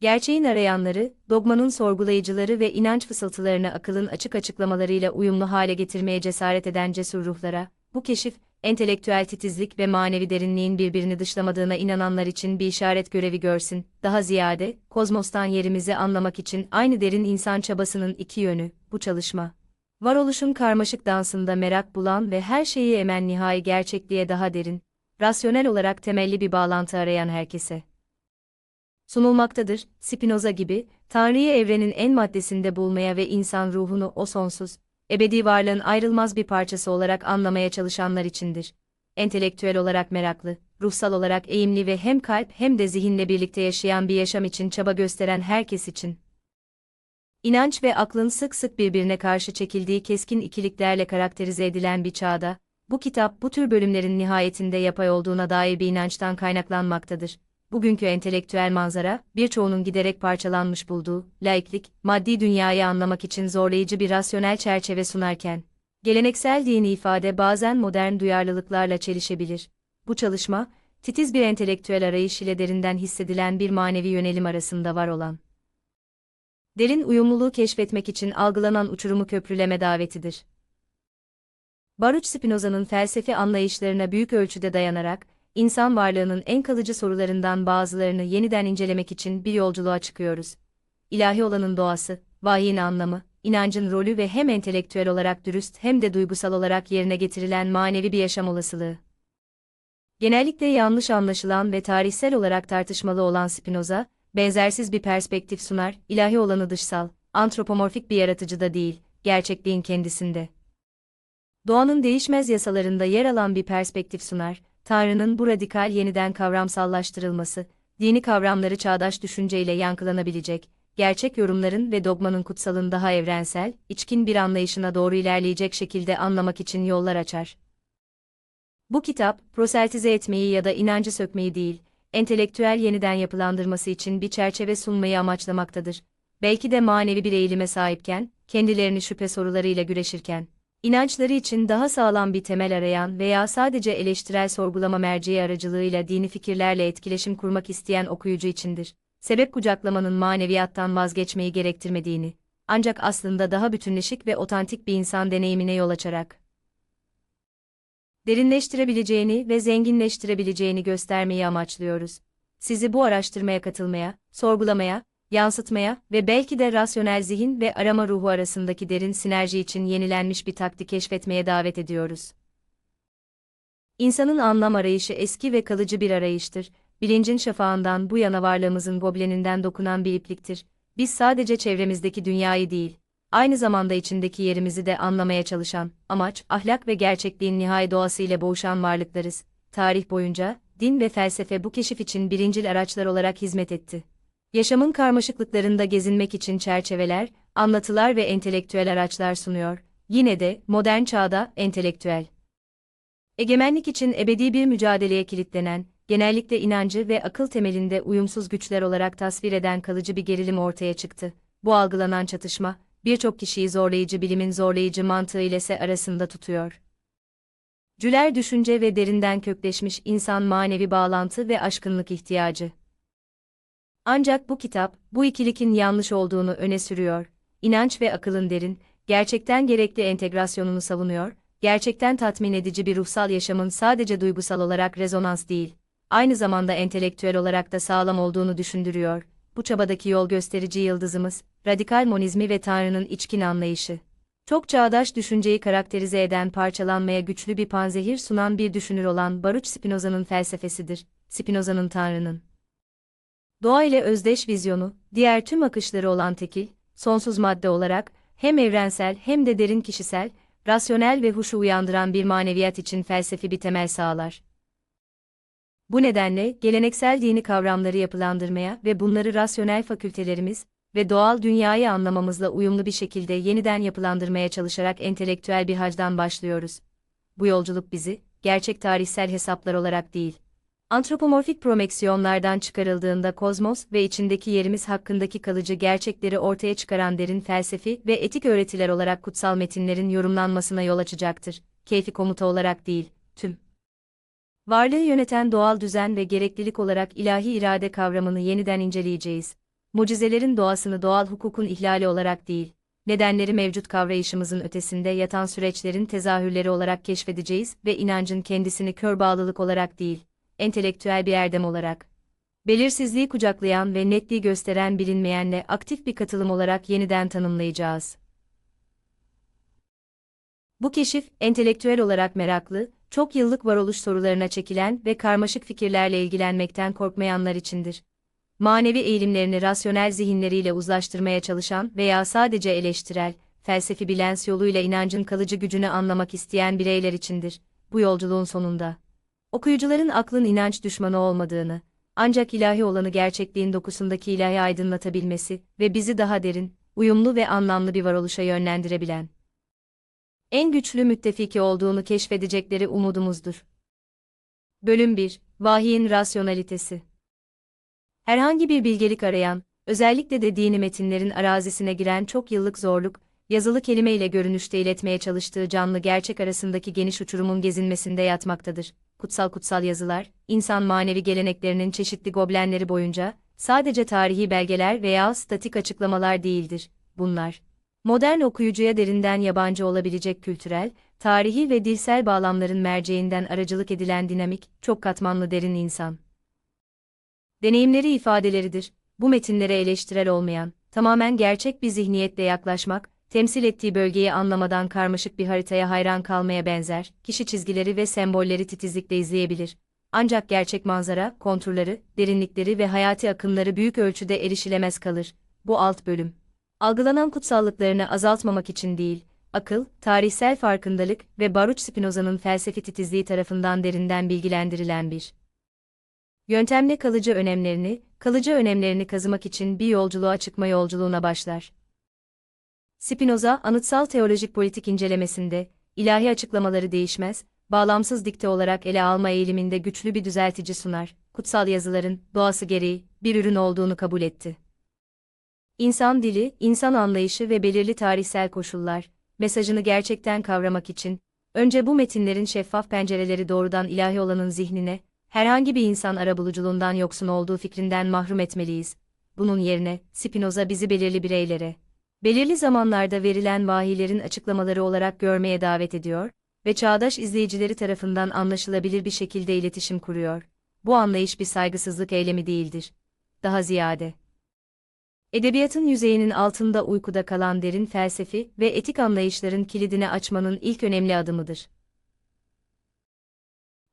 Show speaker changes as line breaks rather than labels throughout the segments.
Gerçeğin arayanları, dogmanın sorgulayıcıları ve inanç fısıltılarını akılın açık açıklamalarıyla uyumlu hale getirmeye cesaret eden cesur ruhlara, bu keşif, entelektüel titizlik ve manevi derinliğin birbirini dışlamadığına inananlar için bir işaret görevi görsün, daha ziyade, kozmostan yerimizi anlamak için aynı derin insan çabasının iki yönü, bu çalışma. Varoluşun karmaşık dansında merak bulan ve her şeyi emen nihai gerçekliğe daha derin, rasyonel olarak temelli bir bağlantı arayan herkese sunulmaktadır. Spinoza gibi, Tanrı'yı evrenin en maddesinde bulmaya ve insan ruhunu o sonsuz, ebedi varlığın ayrılmaz bir parçası olarak anlamaya çalışanlar içindir. Entelektüel olarak meraklı, ruhsal olarak eğimli ve hem kalp hem de zihinle birlikte yaşayan bir yaşam için çaba gösteren herkes için. İnanç ve aklın sık sık birbirine karşı çekildiği keskin ikiliklerle karakterize edilen bir çağda, bu kitap bu tür bölümlerin nihayetinde yapay olduğuna dair bir inançtan kaynaklanmaktadır bugünkü entelektüel manzara, birçoğunun giderek parçalanmış bulduğu, laiklik, maddi dünyayı anlamak için zorlayıcı bir rasyonel çerçeve sunarken, geleneksel dini ifade bazen modern duyarlılıklarla çelişebilir. Bu çalışma, titiz bir entelektüel arayış ile derinden hissedilen bir manevi yönelim arasında var olan. Derin uyumluluğu keşfetmek için algılanan uçurumu köprüleme davetidir. Baruch Spinoza'nın felsefi anlayışlarına büyük ölçüde dayanarak, insan varlığının en kalıcı sorularından bazılarını yeniden incelemek için bir yolculuğa çıkıyoruz. İlahi olanın doğası, vahyin anlamı, inancın rolü ve hem entelektüel olarak dürüst hem de duygusal olarak yerine getirilen manevi bir yaşam olasılığı. Genellikle yanlış anlaşılan ve tarihsel olarak tartışmalı olan Spinoza, benzersiz bir perspektif sunar, ilahi olanı dışsal, antropomorfik bir yaratıcıda değil, gerçekliğin kendisinde. Doğanın değişmez yasalarında yer alan bir perspektif sunar, Tanrı'nın bu radikal yeniden kavramsallaştırılması, dini kavramları çağdaş düşünceyle yankılanabilecek, gerçek yorumların ve dogmanın kutsalın daha evrensel, içkin bir anlayışına doğru ilerleyecek şekilde anlamak için yollar açar. Bu kitap, proseltize etmeyi ya da inancı sökmeyi değil, entelektüel yeniden yapılandırması için bir çerçeve sunmayı amaçlamaktadır. Belki de manevi bir eğilime sahipken, kendilerini şüphe sorularıyla güreşirken inançları için daha sağlam bir temel arayan veya sadece eleştirel sorgulama merceği aracılığıyla dini fikirlerle etkileşim kurmak isteyen okuyucu içindir. Sebep kucaklamanın maneviyattan vazgeçmeyi gerektirmediğini, ancak aslında daha bütünleşik ve otantik bir insan deneyimine yol açarak derinleştirebileceğini ve zenginleştirebileceğini göstermeyi amaçlıyoruz. Sizi bu araştırmaya katılmaya, sorgulamaya yansıtmaya ve belki de rasyonel zihin ve arama ruhu arasındaki derin sinerji için yenilenmiş bir taktik keşfetmeye davet ediyoruz. İnsanın anlam arayışı eski ve kalıcı bir arayıştır. Bilincin şafağından bu yana varlığımızın gobleninden dokunan bir ipliktir. Biz sadece çevremizdeki dünyayı değil, aynı zamanda içindeki yerimizi de anlamaya çalışan, amaç, ahlak ve gerçekliğin nihai doğası ile boğuşan varlıklarız. Tarih boyunca, din ve felsefe bu keşif için birincil araçlar olarak hizmet etti. Yaşamın karmaşıklıklarında gezinmek için çerçeveler, anlatılar ve entelektüel araçlar sunuyor. Yine de modern çağda entelektüel egemenlik için ebedi bir mücadeleye kilitlenen, genellikle inancı ve akıl temelinde uyumsuz güçler olarak tasvir eden kalıcı bir gerilim ortaya çıktı. Bu algılanan çatışma, birçok kişiyi zorlayıcı bilimin zorlayıcı mantığı ile ise arasında tutuyor. Cüler düşünce ve derinden kökleşmiş insan manevi bağlantı ve aşkınlık ihtiyacı. Ancak bu kitap, bu ikilikin yanlış olduğunu öne sürüyor. İnanç ve akılın derin, gerçekten gerekli entegrasyonunu savunuyor, gerçekten tatmin edici bir ruhsal yaşamın sadece duygusal olarak rezonans değil, aynı zamanda entelektüel olarak da sağlam olduğunu düşündürüyor. Bu çabadaki yol gösterici yıldızımız, radikal monizmi ve Tanrı'nın içkin anlayışı. Çok çağdaş düşünceyi karakterize eden parçalanmaya güçlü bir panzehir sunan bir düşünür olan Baruch Spinoza'nın felsefesidir. Spinoza'nın Tanrı'nın doğa ile özdeş vizyonu, diğer tüm akışları olan tekil, sonsuz madde olarak, hem evrensel hem de derin kişisel, rasyonel ve huşu uyandıran bir maneviyat için felsefi bir temel sağlar. Bu nedenle, geleneksel dini kavramları yapılandırmaya ve bunları rasyonel fakültelerimiz ve doğal dünyayı anlamamızla uyumlu bir şekilde yeniden yapılandırmaya çalışarak entelektüel bir hacdan başlıyoruz. Bu yolculuk bizi, gerçek tarihsel hesaplar olarak değil, Antropomorfik promeksiyonlardan çıkarıldığında kozmos ve içindeki yerimiz hakkındaki kalıcı gerçekleri ortaya çıkaran derin felsefi ve etik öğretiler olarak kutsal metinlerin yorumlanmasına yol açacaktır. Keyfi komuta olarak değil, tüm. Varlığı yöneten doğal düzen ve gereklilik olarak ilahi irade kavramını yeniden inceleyeceğiz. Mucizelerin doğasını doğal hukukun ihlali olarak değil, nedenleri mevcut kavrayışımızın ötesinde yatan süreçlerin tezahürleri olarak keşfedeceğiz ve inancın kendisini kör bağlılık olarak değil, entelektüel bir erdem olarak, belirsizliği kucaklayan ve netliği gösteren bilinmeyenle aktif bir katılım olarak yeniden tanımlayacağız. Bu keşif, entelektüel olarak meraklı, çok yıllık varoluş sorularına çekilen ve karmaşık fikirlerle ilgilenmekten korkmayanlar içindir. Manevi eğilimlerini rasyonel zihinleriyle uzlaştırmaya çalışan veya sadece eleştirel, felsefi bilens yoluyla inancın kalıcı gücünü anlamak isteyen bireyler içindir. Bu yolculuğun sonunda. Okuyucuların aklın inanç düşmanı olmadığını, ancak ilahi olanı gerçekliğin dokusundaki ilahi aydınlatabilmesi ve bizi daha derin, uyumlu ve anlamlı bir varoluşa yönlendirebilen en güçlü müttefiki olduğunu keşfedecekleri umudumuzdur. Bölüm 1 Vahiyin rasyonalitesi Herhangi bir bilgelik arayan, özellikle de dini metinlerin arazisine giren çok yıllık zorluk, yazılı kelime ile görünüşte iletmeye çalıştığı canlı gerçek arasındaki geniş uçurumun gezinmesinde yatmaktadır. Kutsal kutsal yazılar, insan manevi geleneklerinin çeşitli goblenleri boyunca, sadece tarihi belgeler veya statik açıklamalar değildir. Bunlar, modern okuyucuya derinden yabancı olabilecek kültürel, tarihi ve dilsel bağlamların merceğinden aracılık edilen dinamik, çok katmanlı derin insan. Deneyimleri ifadeleridir. Bu metinlere eleştirel olmayan, tamamen gerçek bir zihniyetle yaklaşmak, temsil ettiği bölgeyi anlamadan karmaşık bir haritaya hayran kalmaya benzer, kişi çizgileri ve sembolleri titizlikle izleyebilir. Ancak gerçek manzara, konturları, derinlikleri ve hayati akımları büyük ölçüde erişilemez kalır. Bu alt bölüm. Algılanan kutsallıklarını azaltmamak için değil, akıl, tarihsel farkındalık ve Baruch Spinoza'nın felsefi titizliği tarafından derinden bilgilendirilen bir yöntemle kalıcı önemlerini, kalıcı önemlerini kazımak için bir yolculuğa çıkma yolculuğuna başlar. Spinoza, anıtsal teolojik politik incelemesinde, ilahi açıklamaları değişmez, bağlamsız dikte olarak ele alma eğiliminde güçlü bir düzeltici sunar, kutsal yazıların, doğası gereği, bir ürün olduğunu kabul etti. İnsan dili, insan anlayışı ve belirli tarihsel koşullar, mesajını gerçekten kavramak için, önce bu metinlerin şeffaf pencereleri doğrudan ilahi olanın zihnine, herhangi bir insan arabuluculuğundan yoksun olduğu fikrinden mahrum etmeliyiz. Bunun yerine, Spinoza bizi belirli bireylere, belirli zamanlarda verilen vahiylerin açıklamaları olarak görmeye davet ediyor ve çağdaş izleyicileri tarafından anlaşılabilir bir şekilde iletişim kuruyor. Bu anlayış bir saygısızlık eylemi değildir. Daha ziyade, Edebiyatın yüzeyinin altında uykuda kalan derin felsefi ve etik anlayışların kilidini açmanın ilk önemli adımıdır.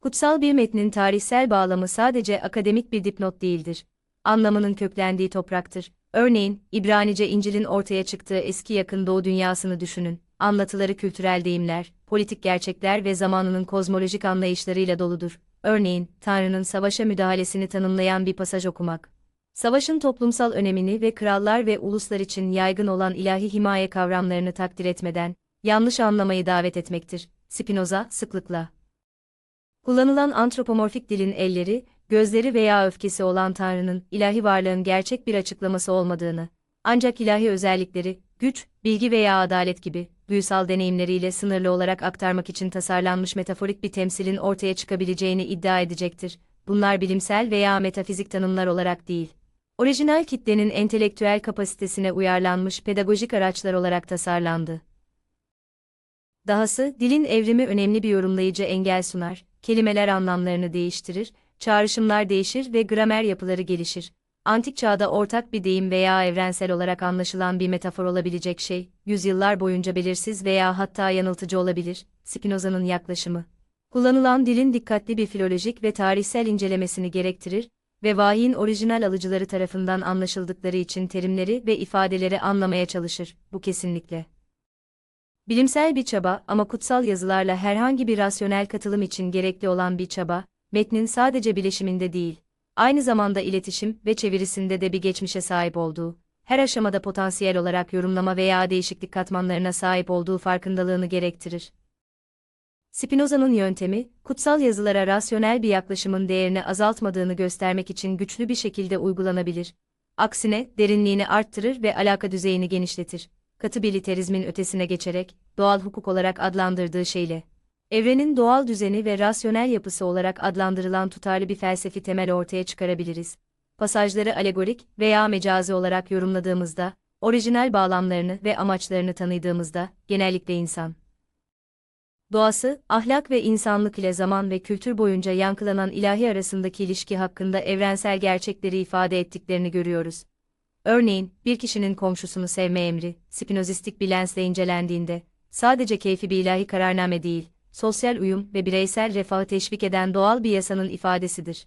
Kutsal bir metnin tarihsel bağlamı sadece akademik bir dipnot değildir. Anlamının köklendiği topraktır. Örneğin, İbranice İncil'in ortaya çıktığı eski yakın doğu dünyasını düşünün. Anlatıları kültürel deyimler, politik gerçekler ve zamanının kozmolojik anlayışlarıyla doludur. Örneğin, Tanrı'nın savaşa müdahalesini tanımlayan bir pasaj okumak. Savaşın toplumsal önemini ve krallar ve uluslar için yaygın olan ilahi himaye kavramlarını takdir etmeden, yanlış anlamayı davet etmektir. Spinoza, sıklıkla. Kullanılan antropomorfik dilin elleri, gözleri veya öfkesi olan Tanrı'nın, ilahi varlığın gerçek bir açıklaması olmadığını, ancak ilahi özellikleri, güç, bilgi veya adalet gibi, duysal deneyimleriyle sınırlı olarak aktarmak için tasarlanmış metaforik bir temsilin ortaya çıkabileceğini iddia edecektir. Bunlar bilimsel veya metafizik tanımlar olarak değil orijinal kitlenin entelektüel kapasitesine uyarlanmış pedagojik araçlar olarak tasarlandı. Dahası, dilin evrimi önemli bir yorumlayıcı engel sunar, kelimeler anlamlarını değiştirir, çağrışımlar değişir ve gramer yapıları gelişir. Antik çağda ortak bir deyim veya evrensel olarak anlaşılan bir metafor olabilecek şey, yüzyıllar boyunca belirsiz veya hatta yanıltıcı olabilir, Spinoza'nın yaklaşımı. Kullanılan dilin dikkatli bir filolojik ve tarihsel incelemesini gerektirir, ve vahiyin orijinal alıcıları tarafından anlaşıldıkları için terimleri ve ifadeleri anlamaya çalışır, bu kesinlikle. Bilimsel bir çaba ama kutsal yazılarla herhangi bir rasyonel katılım için gerekli olan bir çaba, metnin sadece bileşiminde değil, aynı zamanda iletişim ve çevirisinde de bir geçmişe sahip olduğu, her aşamada potansiyel olarak yorumlama veya değişiklik katmanlarına sahip olduğu farkındalığını gerektirir. Spinoza'nın yöntemi, kutsal yazılara rasyonel bir yaklaşımın değerini azaltmadığını göstermek için güçlü bir şekilde uygulanabilir. Aksine, derinliğini arttırır ve alaka düzeyini genişletir. Katı bir literizmin ötesine geçerek, doğal hukuk olarak adlandırdığı şeyle, evrenin doğal düzeni ve rasyonel yapısı olarak adlandırılan tutarlı bir felsefi temel ortaya çıkarabiliriz. pasajları alegorik veya mecazi olarak yorumladığımızda, orijinal bağlamlarını ve amaçlarını tanıdığımızda, genellikle insan doğası, ahlak ve insanlık ile zaman ve kültür boyunca yankılanan ilahi arasındaki ilişki hakkında evrensel gerçekleri ifade ettiklerini görüyoruz. Örneğin, bir kişinin komşusunu sevme emri, spinozistik bir lensle incelendiğinde, sadece keyfi bir ilahi kararname değil, sosyal uyum ve bireysel refahı teşvik eden doğal bir yasanın ifadesidir.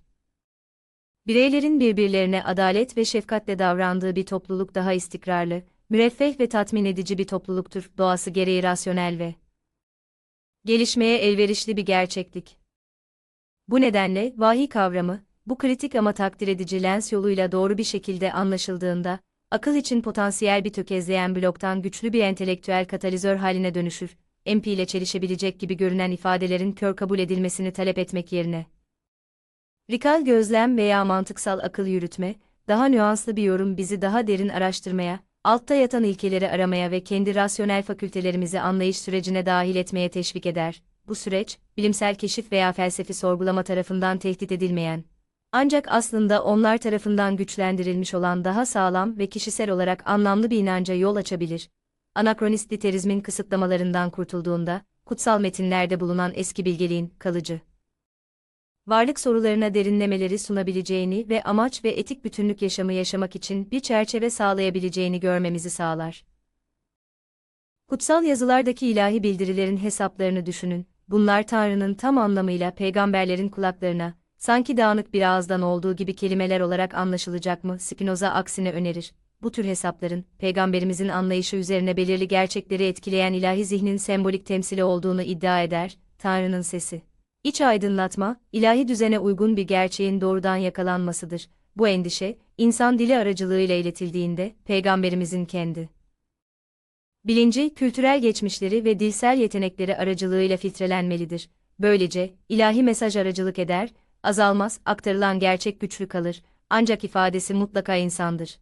Bireylerin birbirlerine adalet ve şefkatle davrandığı bir topluluk daha istikrarlı, müreffeh ve tatmin edici bir topluluktur, doğası gereği rasyonel ve gelişmeye elverişli bir gerçeklik. Bu nedenle vahiy kavramı, bu kritik ama takdir edici lens yoluyla doğru bir şekilde anlaşıldığında, akıl için potansiyel bir tökezleyen bloktan güçlü bir entelektüel katalizör haline dönüşür, MP ile çelişebilecek gibi görünen ifadelerin kör kabul edilmesini talep etmek yerine. Rikal gözlem veya mantıksal akıl yürütme, daha nüanslı bir yorum bizi daha derin araştırmaya, altta yatan ilkeleri aramaya ve kendi rasyonel fakültelerimizi anlayış sürecine dahil etmeye teşvik eder. Bu süreç, bilimsel keşif veya felsefi sorgulama tarafından tehdit edilmeyen, ancak aslında onlar tarafından güçlendirilmiş olan daha sağlam ve kişisel olarak anlamlı bir inanca yol açabilir. Anakronist literizmin kısıtlamalarından kurtulduğunda, kutsal metinlerde bulunan eski bilgeliğin kalıcı varlık sorularına derinlemeleri sunabileceğini ve amaç ve etik bütünlük yaşamı yaşamak için bir çerçeve sağlayabileceğini görmemizi sağlar. Kutsal yazılardaki ilahi bildirilerin hesaplarını düşünün. Bunlar Tanrı'nın tam anlamıyla peygamberlerin kulaklarına, sanki dağınık bir ağızdan olduğu gibi kelimeler olarak anlaşılacak mı? Spinoza aksine önerir. Bu tür hesapların, peygamberimizin anlayışı üzerine belirli gerçekleri etkileyen ilahi zihnin sembolik temsili olduğunu iddia eder, Tanrı'nın sesi. İç aydınlatma, ilahi düzene uygun bir gerçeğin doğrudan yakalanmasıdır. Bu endişe, insan dili aracılığıyla iletildiğinde, peygamberimizin kendi bilinci, kültürel geçmişleri ve dilsel yetenekleri aracılığıyla filtrelenmelidir. Böylece, ilahi mesaj aracılık eder, azalmaz, aktarılan gerçek güçlü kalır, ancak ifadesi mutlaka insandır.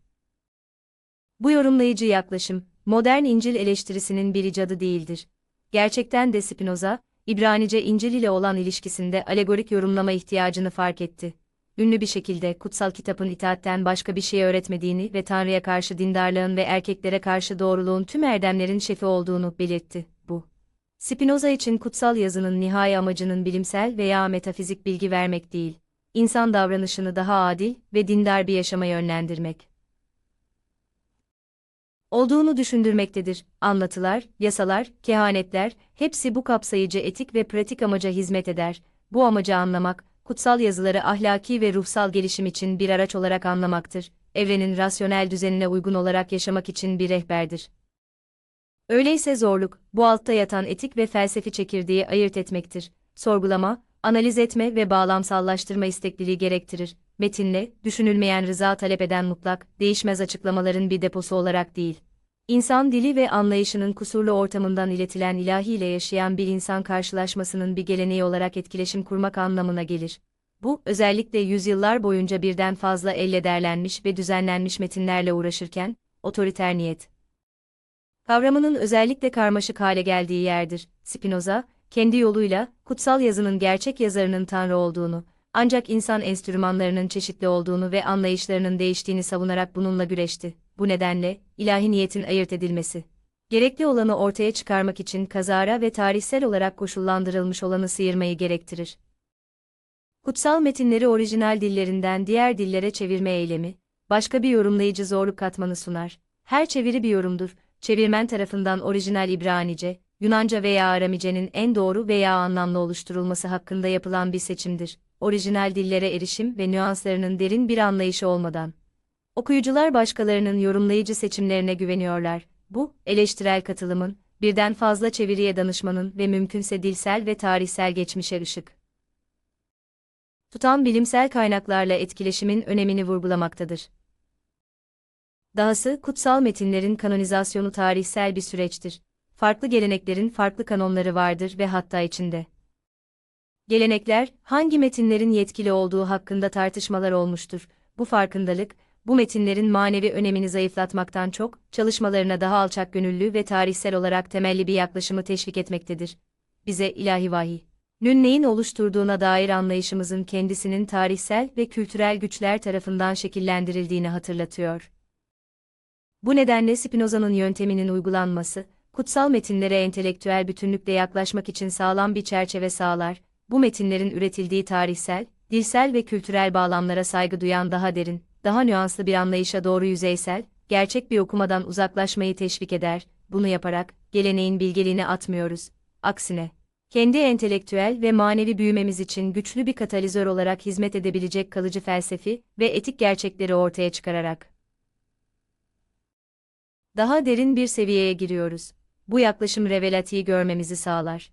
Bu yorumlayıcı yaklaşım, modern İncil eleştirisinin bir icadı değildir. Gerçekten de Spinoza, İbranice İncil ile olan ilişkisinde alegorik yorumlama ihtiyacını fark etti. Ünlü bir şekilde kutsal kitabın itaatten başka bir şey öğretmediğini ve Tanrı'ya karşı dindarlığın ve erkeklere karşı doğruluğun tüm erdemlerin şefi olduğunu belirtti. Bu, Spinoza için kutsal yazının nihai amacının bilimsel veya metafizik bilgi vermek değil, insan davranışını daha adil ve dindar bir yaşama yönlendirmek olduğunu düşündürmektedir. Anlatılar, yasalar, kehanetler, hepsi bu kapsayıcı etik ve pratik amaca hizmet eder. Bu amacı anlamak, kutsal yazıları ahlaki ve ruhsal gelişim için bir araç olarak anlamaktır. Evrenin rasyonel düzenine uygun olarak yaşamak için bir rehberdir. Öyleyse zorluk, bu altta yatan etik ve felsefi çekirdeği ayırt etmektir. Sorgulama, analiz etme ve bağlamsallaştırma istekliliği gerektirir. Metinle, düşünülmeyen rıza talep eden mutlak, değişmez açıklamaların bir deposu olarak değil. İnsan dili ve anlayışının kusurlu ortamından iletilen ilahiyle yaşayan bir insan karşılaşmasının bir geleneği olarak etkileşim kurmak anlamına gelir. Bu, özellikle yüzyıllar boyunca birden fazla elle derlenmiş ve düzenlenmiş metinlerle uğraşırken, otoriter niyet kavramının özellikle karmaşık hale geldiği yerdir. Spinoza, kendi yoluyla, kutsal yazının gerçek yazarının Tanrı olduğunu, ancak insan enstrümanlarının çeşitli olduğunu ve anlayışlarının değiştiğini savunarak bununla güreşti. Bu nedenle, ilahi niyetin ayırt edilmesi, gerekli olanı ortaya çıkarmak için kazara ve tarihsel olarak koşullandırılmış olanı sıyırmayı gerektirir. Kutsal metinleri orijinal dillerinden diğer dillere çevirme eylemi, başka bir yorumlayıcı zorluk katmanı sunar. Her çeviri bir yorumdur, çevirmen tarafından orijinal İbranice, Yunanca veya Aramice'nin en doğru veya anlamlı oluşturulması hakkında yapılan bir seçimdir. Orijinal dillere erişim ve nüanslarının derin bir anlayışı olmadan. Okuyucular başkalarının yorumlayıcı seçimlerine güveniyorlar. Bu, eleştirel katılımın, birden fazla çeviriye danışmanın ve mümkünse dilsel ve tarihsel geçmişe ışık tutan bilimsel kaynaklarla etkileşimin önemini vurgulamaktadır. Dahası kutsal metinlerin kanonizasyonu tarihsel bir süreçtir farklı geleneklerin farklı kanonları vardır ve hatta içinde. Gelenekler, hangi metinlerin yetkili olduğu hakkında tartışmalar olmuştur. Bu farkındalık, bu metinlerin manevi önemini zayıflatmaktan çok, çalışmalarına daha alçak gönüllü ve tarihsel olarak temelli bir yaklaşımı teşvik etmektedir. Bize ilahi vahiy nün neyin oluşturduğuna dair anlayışımızın kendisinin tarihsel ve kültürel güçler tarafından şekillendirildiğini hatırlatıyor. Bu nedenle Spinoza'nın yönteminin uygulanması, kutsal metinlere entelektüel bütünlükle yaklaşmak için sağlam bir çerçeve sağlar, bu metinlerin üretildiği tarihsel, dilsel ve kültürel bağlamlara saygı duyan daha derin, daha nüanslı bir anlayışa doğru yüzeysel, gerçek bir okumadan uzaklaşmayı teşvik eder, bunu yaparak, geleneğin bilgeliğini atmıyoruz. Aksine, kendi entelektüel ve manevi büyümemiz için güçlü bir katalizör olarak hizmet edebilecek kalıcı felsefi ve etik gerçekleri ortaya çıkararak daha derin bir seviyeye giriyoruz. Bu yaklaşım revelatiyi görmemizi sağlar.